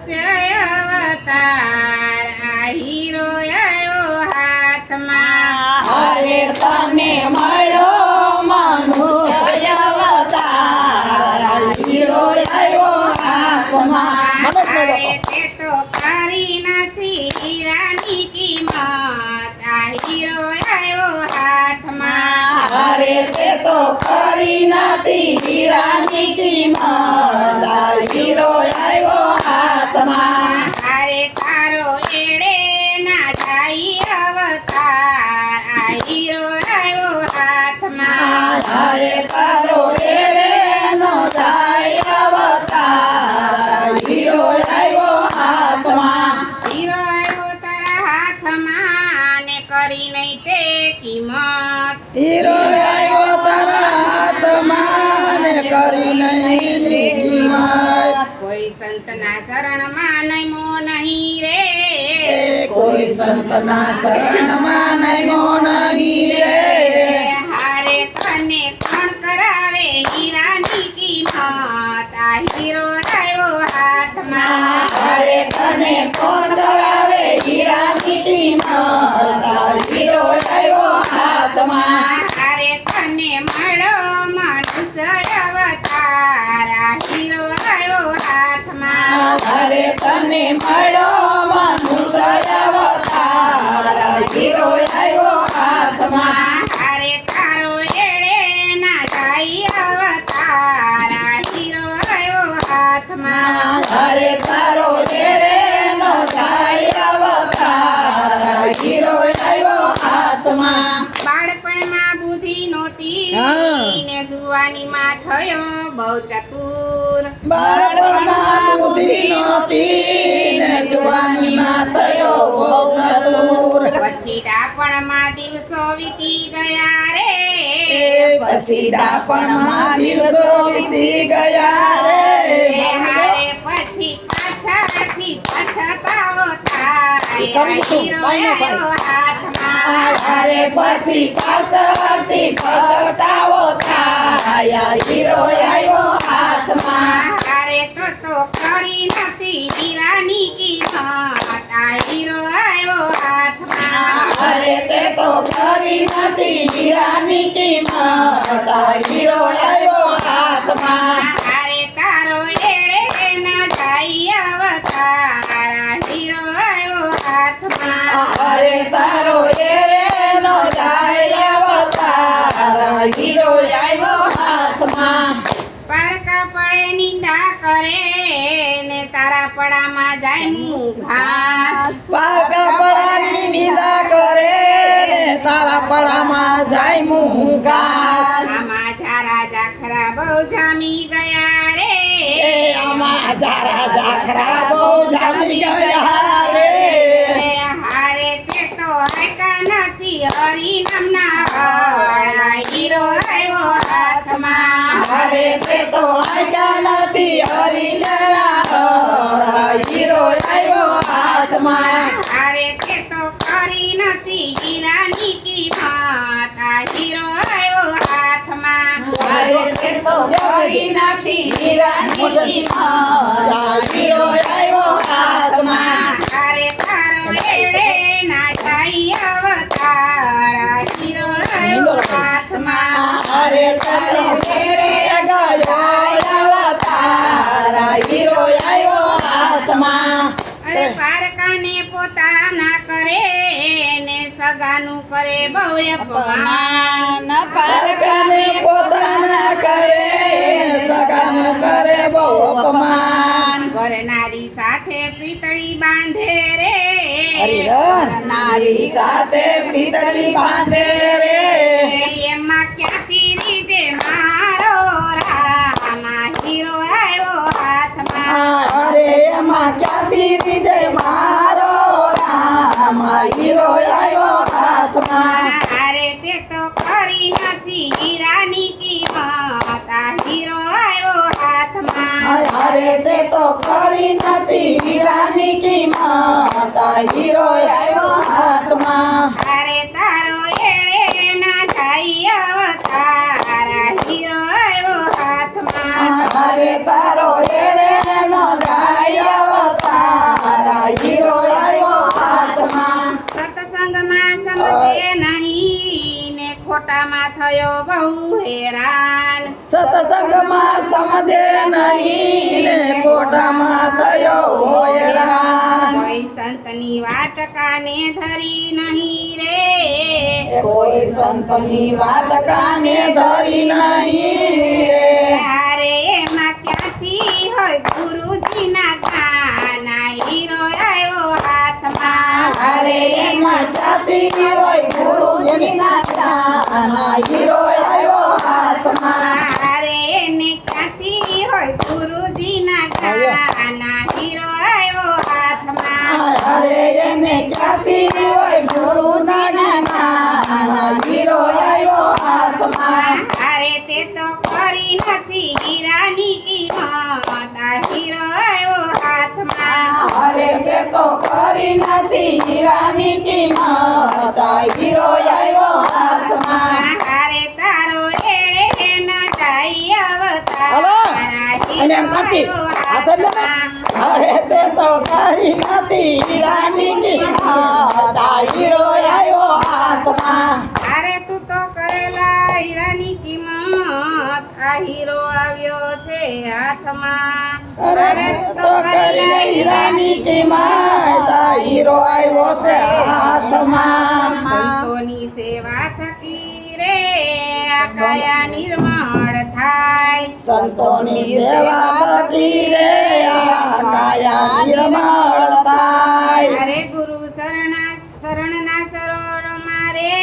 મનુષ્ય અવતાર આ હીરો આવ્યો હાથમાં હરે તને મળો મનુષ્ય અવતાર હીરો આવ્યો હાથમાં અરે તે તો કરી નથી હીરાની કિંમત. આ હીરો આવ્યો હાથમાં અરે તે તો કરી નથી હીરાની કિંમત. હીરો આવ્યો તારા હાથમાં ને કરી નહીં કિંમત કોઈ સંતના ચરણમાં નમો નહીં રે. કોઈ સંતના ચરણમાં નમો નહીં રે. હારે તને કોણ કરાવે હીરાની કિંમત? આ હીરો આવ્યો હાથમાં. હારે તને કોણ કરાવે હીરાની કિંમત આ હીરો આવ્યો હાથમાં હારે તને મળો મનુષ્ય અવતાર આ હીરો આવ્યો હાથમાં અરે મળ્યો મનુષ્ય અવતાર હીરો આવ્યો હાથમાં. હારે તારો એડે ના જાય અવતાર. હીરો આવ્યો હાથમાં. અરે તારો જેરે નો જાય અવતાર. હીરો આવ્યો હાથમાં. બાળપણમાં બુદ્ધિ નહોતી. ને જુવાનીમાં થયો બહુ ચતુર. બાળપણમાં બુદ્ધિ નહોતી. જવાનીમાં થયો બહુ ચતુર પછી ડાપણમાં દિવસો વીતી ગયા રે. પછી ડાપણમાં દિવસો વીતી ગયા રે. હારે પછી પાછળથી પછતાવો થાય. હીરો આવ્યો હાથમાં. અરે પછી પાછળથી પલટાવો થાય. હીરો આવ્યો હાથમાં. હારે તો તો કરી નથી હીરાની કિંમત હીરો આવ્યો હાથમાં. તારે તારો એડે ના જાય અવતાર. હીરો આવ્યો હાથમાં. અરે તારો એરે નો જાય અવતાર. હીરો આવ્યો હાથમાં. પરકા પડે નિંદા કરે ને તારા પડામાં જાય મું ઘાસ. પરકા પડાની નિંદા કરે તારા પડામાં જાય આમાં જારા જાખરા બહુ જામી ગયા રે. એ આમાં જારા જાખરા બહુ જામી ગયા રે. હારે તે નથી હરી નામના હળા હીરો આવ્યો હાથમાં. અરે તે તો નથી હરી જરા હીરો આવ્યો હાથમાં. તે કરી નથી હીરાની હીરો આવ્યો હાથમાં. હારે તારો એડે ના જાય અવતાર. હીરો આવ્યો હાથમાં. અરે તને મેરે ગયો અવતાર. હીરો આવ્યો અરે પારકાને પોતાના કરે ને સગાનું કરે બહુ અપમાન. પારકાને પોતાના કરે સગાનું કરે બહુ અપમાન. કરનારી સાથે પીતળી બાંધે રે. નારી સાથે પિતળી બાંધે રે. મારો રામ હીરો આવ્યો તે તો કરી નથી હીરાની કિંમત. હીરો આવ્યો હાથમાં. અરે તે કરી નથી હીરાની કિંમત હીરો આવ્યો હાથમાં તારો એળે ના થાય અવતાર. હીરો આવ્યો હાથમાં. અરે તારો એરે ખોટામાં થયો બહુ હેરાન. સતસંગમાં સમજે નહીં ને ખોટામાં થયો હેરાન. કોઈ સંતની વાત કાને ધરી નહીં રે. કોઈ સંતની વાત કાને ધરી નહીં રે. અરે એમાં ક્યાંથી હોય ગુરુજીના કાના? હીરો આવ્યો હાથમાં. અરે એમાં જાતિ અરે તે તો કરી નથી હીરાની કિંમત આ હીરો આવ્યો હાથમાં અરે તે કરી નથી હીરાની કિંમત. હીરો આવ્યો હાથમાં. અરે તારો એળે ન જાય અવતાર અને એમ કાકી, હાથ એટલે અરે તે તો કરી નથી હીરાની કિંમત. હીરો આવ્યો હાથમાં. અરે તું તો કરેલા હીરાની કિંમત. આ હીરો આવ્યો છે હાથમાં. અરે તો કરીને હીરાની કિંમત હીરો આવ્યો છે હાથમાં સંતોની સેવા થકી રે કયા નિર્માણ નિર્મળ થાય. સંતોની સેવા થકી રે કયા નિર્મળ થાય. અરે ગુરુ શરણા શરણના સરોવર મારે.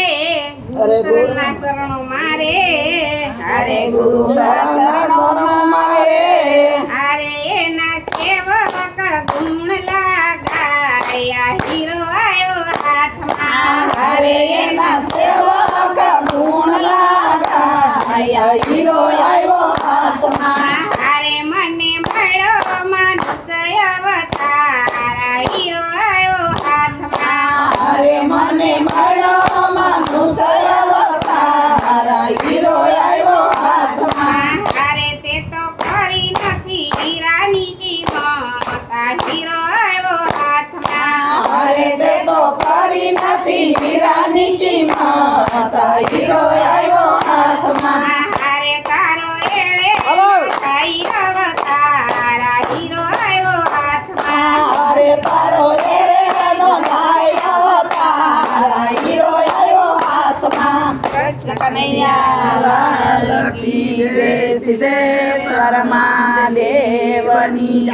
અરે ગુરુ ગુરુ- શરણના શરણો મારે. અરે ગુરુ ચરણોમાં લાગાયા આવ્યો હાથમાં. નથી હીરાની કિંમત. હીરો આવ્યો હાથમાં. અરે તારો એળે. થઈ અવતાર. હીરો આવ્યો હાથમાં. અરે તારો રે રે નો થાય અવતાર હીરો આવ્યો હાથમાં. કૃષ્ણ કનૈયા લાલ કી જય સિદ્ધેશ્વર મહાદેવની